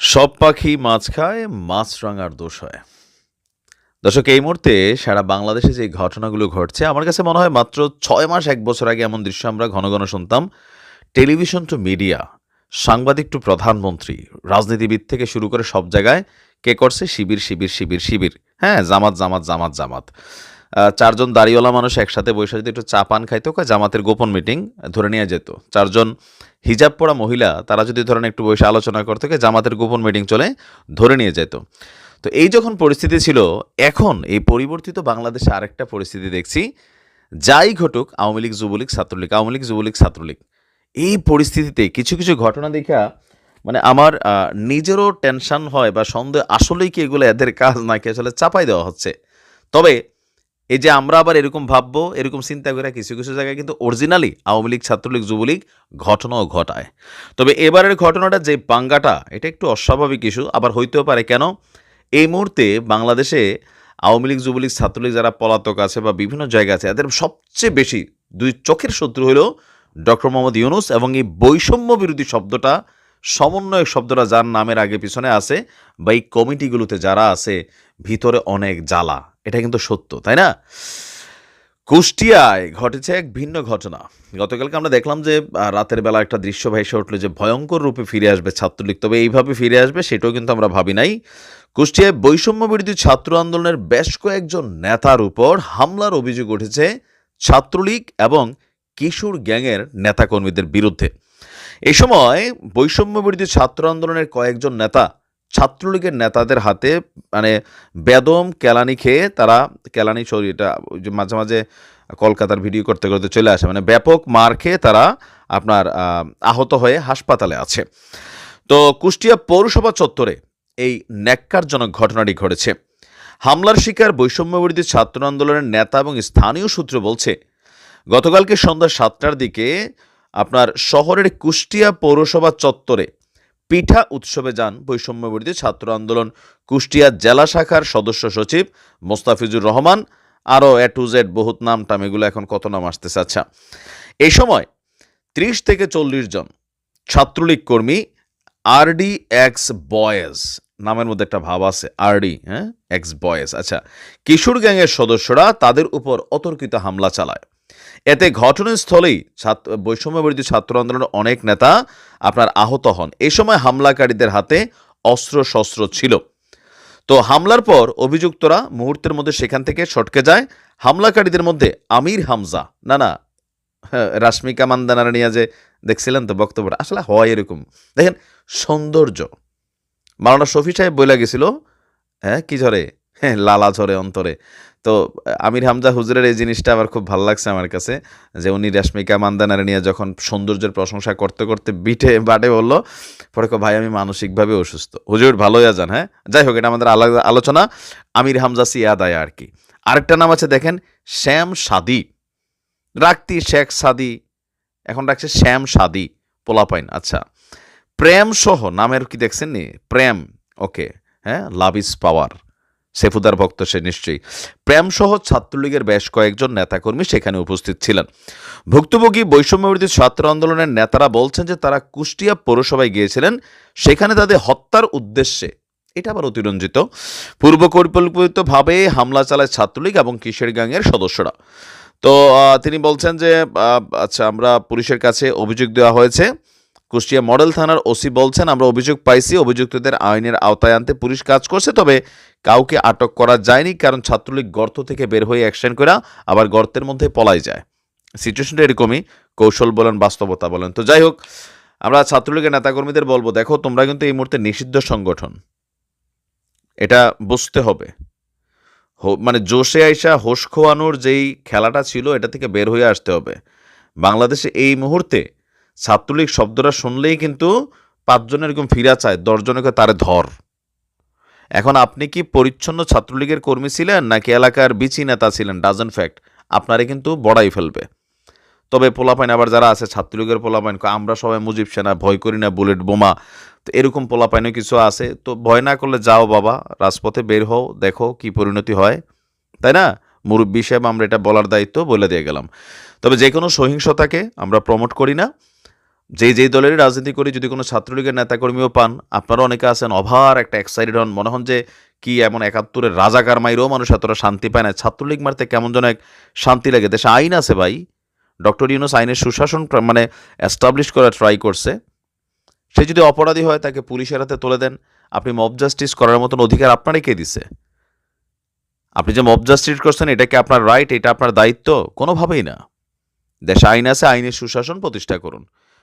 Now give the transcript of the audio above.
সব পাখি মাছ খায়, মাছ রাঙার দোষ হয়। দর্শক, এই মুহূর্তে সারা বাংলাদেশে যে ঘটনাগুলো ঘটছে, আমার কাছে মনে হয় মাত্র ছয় মাস, এক বছর আগে এমন দৃশ্য আমরা ঘন ঘন শুনতাম। টেলিভিশন টু মিডিয়া, সাংবাদিক টু প্রধানমন্ত্রী, রাজনীতিবিদ থেকে শুরু করে সব জায়গায় কে করছে? শিবির শিবির শিবির শিবির। হ্যাঁ জামাত জামাত জামাত জামাত। চারজন দাড়িওয়ালা মানুষ একসাথে বসে যদি একটু চা পান খাইতো জামাতের গোপন মিটিং ধরে নিয়ে যেত। চারজন হিজাব পরা মহিলা, তারা যদি ধরেন একটু বসে আলোচনা করতে জামাতের গোপন মিটিং চলে ধরে নিয়ে যেত। তো এই যখন পরিস্থিতি ছিল, এখন এই পরিবর্তিত বাংলাদেশে আরেকটা পরিস্থিতি দেখছি, যাই ঘটুক, আওয়ামী লীগ, যুবলীগ, ছাত্রলীগ, আওয়ামী লীগ, যুবলীগ, ছাত্রলীগ, এই পরিস্থিতিতে কিছু কিছু ঘটনা দেখা মানে আমার নিজেরও টেনশন হয় বা সন্দেহ, আসলেই কি এগুলো এদের কাজ নাকি আসলে চাপাই দেওয়া হচ্ছে? তবে এই যে আমরা আবার এরকম ভাববো, এরকম চিন্তা করে কিছু কিছু জায়গায় কিন্তু অরিজিনালি আওয়ামী লীগ, ছাত্রলীগ, যুবলীগ ঘটনাও ঘটায়। তবে এবারের ঘটনাটা যে পাঙ্গাটা, এটা একটু অস্বাভাবিক ইস্যু আবার হইতেও পারে। কেন? এই মুহূর্তে বাংলাদেশে আওয়ামী লীগ, যুবলীগ, ছাত্রলীগ যারা পলাতক আছে বা বিভিন্ন জায়গা আছে, এদের সবচেয়ে বেশি দুই চোখের শত্রু হলো ডক্টর মোহাম্মদ ইউনুস এবং এই বৈষম্য বিরোধী শব্দটা সমন্বয়ক শব্দটা যার নামের আগে পিছনে আছে, বা এই কমিটিগুলোতে যারা আছে, ভিতরে অনেক জ্বালা। এটা কিন্তু সত্য, তাই না? কুষ্টিয়ায় ঘটেছে এক ভিন্ন ঘটনা। গতকালকে আমরা দেখলাম যে রাতের বেলা একটা দৃশ্য ভেসে উঠল যে, ভয়ঙ্কর রূপে ফিরে আসবে ছাত্রলীগ। তবে এইভাবে ফিরে আসবে সেটাও কিন্তু আমরা ভাবি নাই। কুষ্টিয়ায় বৈষম্য বিরোধী ছাত্র আন্দোলনের বেশ কয়েকজন নেতার উপর হামলার অভিযোগ উঠেছে ছাত্রলীগ এবং কিশোর গ্যাংয়ের নেতাকর্মীদের বিরুদ্ধে। এই সময় বৈষম্য বিরোধী ছাত্র আন্দোলনের কয়েকজন নেতা, ছাত্রলীগের নেতাদের হাতে মানে বেদম কেলানি খেয়ে তারা, কেলানি সরি, এটা মাঝে মাঝে কলকাতার ভিডিও করতে করতে চলে আসে মানে ব্যাপক মার খেয়ে তারা আপনার আহত হয়ে হাসপাতালে আছে। তো কুষ্টিয়া পৌরসভা চত্বরে এই ন্যাক্কারজনক ঘটনাটি ঘটেছে। হামলার শিকার বৈষম্যবিরোধী ছাত্র আন্দোলনের নেতা এবং স্থানীয় সূত্র বলছে, গতকালকে সন্ধ্যা সাতটার দিকে আপনার শহরের কুষ্টিয়া পৌরসভা চত্বরে পিঠা উৎসবে যান বৈষম্যবিরোধী ছাত্র আন্দোলন। কুষ্টিয়া জেলা শাখার সদস্য সচিব মোস্তাফিজুর রহমান, আরও এ টু জেড বহুত নাম টাম, এগুলো এখন কত নাম আসতেছে? আচ্ছা এই সময় ত্রিশ থেকে চল্লিশ জন ছাত্রলীগ কর্মী আরডি এক্স বয়েজ, নামের মধ্যে একটা ভাব আছে, আরডি হ্যাঁ? X boys. আচ্ছা কিশোর গ্যাংয়ের সদস্যরা তাদের উপর অতর্কিত হামলা চালায়। এতে ঘটনাস্থলেই ছাত্র, বৈষম্যবিরোধী ছাত্র আন্দোলনের অনেক নেতা আপনার আহত হন। এ সময় হামলাকারীদের হাতে অস্ত্র শস্ত্র ছিল। তো হামলার পর অভিযুক্তরা মুহূর্তের মধ্যে সেখান থেকে সটকে যায়। হামলাকারীদের মধ্যে আমির হামজা, না না, রাশ্মিকা মান্দানারা নিয়ে যে দেখছিলেন তো বক্তব্যটা, আসলে হয় এরকম। দেখেন, সৌন্দর্য। মাওলানা শফি সাহেব বইলা গেছিল হ্যাঁ কি ঝরে? হ্যাঁ লালা ঝরে অন্তরে। তো, আমির হামজা হুজুরের এই জিনিসটা আমার খুব ভালো লাগছে আমার কাছে, যে উনি রেশমিকা মান্দানারে নিয়ে যখন সৌন্দর্যের প্রশংসা করতে করতে বিটে বাটে বলল, পরে ভাই, আমি মানসিকভাবে অসুস্থ। হুজুর ভালোই যান হ্যাঁ? যাই হোক, এটা আমাদের আলাদা আলোচনা। আমির হামজা সিয়াদায় আর কি। আরেকটা নাম আছে, দেখেন, শ্যাম সাদি। রাখতি শেখ সাদি। এখন রাখছে শ্যাম সাদি, পোলাপাইন আচ্ছা। প্রেম সহ নামের কি দেখছেন নি প্রেম, ওকে হ্যাঁ লাভ ইজ পাওয়ার। সেফুদার ভক্ত সে নিশ্চয়ই। প্রেমসহ ছাত্রলীগের বেশ কয়েকজন নেতাকর্মী সেখানে উপস্থিত ছিলেন। ভুক্তভোগী বৈষম্যবিরোধী ছাত্র আন্দোলনের নেতারা বলছেন যে তারা কুষ্টিয়া পৌরসভায় গিয়েছিলেন, সেখানে তাদের হত্যার উদ্দেশ্যে। এটা আবার অতিরঞ্জিত। পূর্ব পরিকল্পিতভাবে হামলা চালায় ছাত্রলীগ এবং কিশোর গ্যাংয়ের সদস্যরা। তো তিনি বলছেন যে আচ্ছা আমরা পুলিশের কাছে অভিযোগ দেওয়া হয়েছে। কুষ্টিয়া মডেল থানার ওসি বলছেন, আমরা অভিযোগ পাইছি, অভিযুক্তদের আইনের আওতায় আনতে পুলিশ কাজ করছে, তবে কাউকে আটক করা যায়নি, কারণ ছাত্রলীগ গর্ত থেকে বের হয়ে অ্যাকশন করা আবার গর্তের মধ্যে পলাই যায়। সিচুয়েশনটা এরকমই। কৌশল বলেন, বাস্তবতা বলেন। তো যাই হোক, আমরা ছাত্রলীগের নেতাকর্মীদের বলব, দেখো, তোমরা কিন্তু এই মুহূর্তে নিষিদ্ধ সংগঠন। এটা বুঝতে হবে। মানে জোশে আইসা হোশ খোয়ানোর যেই খেলাটা ছিল, এটা থেকে বের হয়ে আসতে হবে। বাংলাদেশে এই মুহূর্তে ছাত্রলীগ শব্দটা শুনলেই কিন্তু পাঁচজন এরকম ফিরা চায় দশজনকে তারে ধর। এখন আপনি কি পরিচ্ছন্ন ছাত্রলীগের কর্মী ছিলেন নাকি এলাকার বিচি নেতা ছিলেন? ডাজন ফ্যাক্ট আপনারে কিন্তু বড়াই ফেলবে। তবে পোলাপাইন আবার যারা আছে, ছাত্রলীগের পোলাপাইন, আমরা সবাই মুজিব সেনা, ভয় করি না, বুলেট বোমা, তো এরকম পোলাপাইনও কিছু আছে। তো ভয় না করলে যাও বাবা, রাজপথে বের হও, দেখো কি পরিণতি হয়। তাই না? মুরব্বী সাহেব, আমরা এটা বলার দায়িত্ব বলে দিয়ে গেলাম। তবে যে কোনো সহিংসতাকে আমরা প্রমোট করি না। যে যেই দলেরই রাজনীতি করি, যদি কোনো ছাত্রলীগের নেতাকর্মীও পান, আপনারা অনেকে আছেন অভার, একটা এক্সাইটেড হন, মনে হন যে কি এমন একাত্তরের রাজাকার মাইরেও মানুষ এতটা শান্তি পায় না। ছাত্রলীগ মারতে কেমন যেন এক শান্তি লাগে। দেশে আইন আছে ভাই। ডক্টর ইউনুস আইনের সুশাসন মানে অ্যাস্টাবলিশ করার ট্রাই করছে। সে যদি অপরাধী হয়, তাকে পুলিশের হাতে তুলে দেন। আপনি মব জাস্টিস করার মতন অধিকার আপনারই কে দিছে? আপনি যে মব জাস্টিস করছেন, এটা কি আপনার রাইট এটা আপনার দায়িত্ব? কোনোভাবেই না। দেশে আইন আছে, আইনের সুশাসন প্রতিষ্ঠা করুন।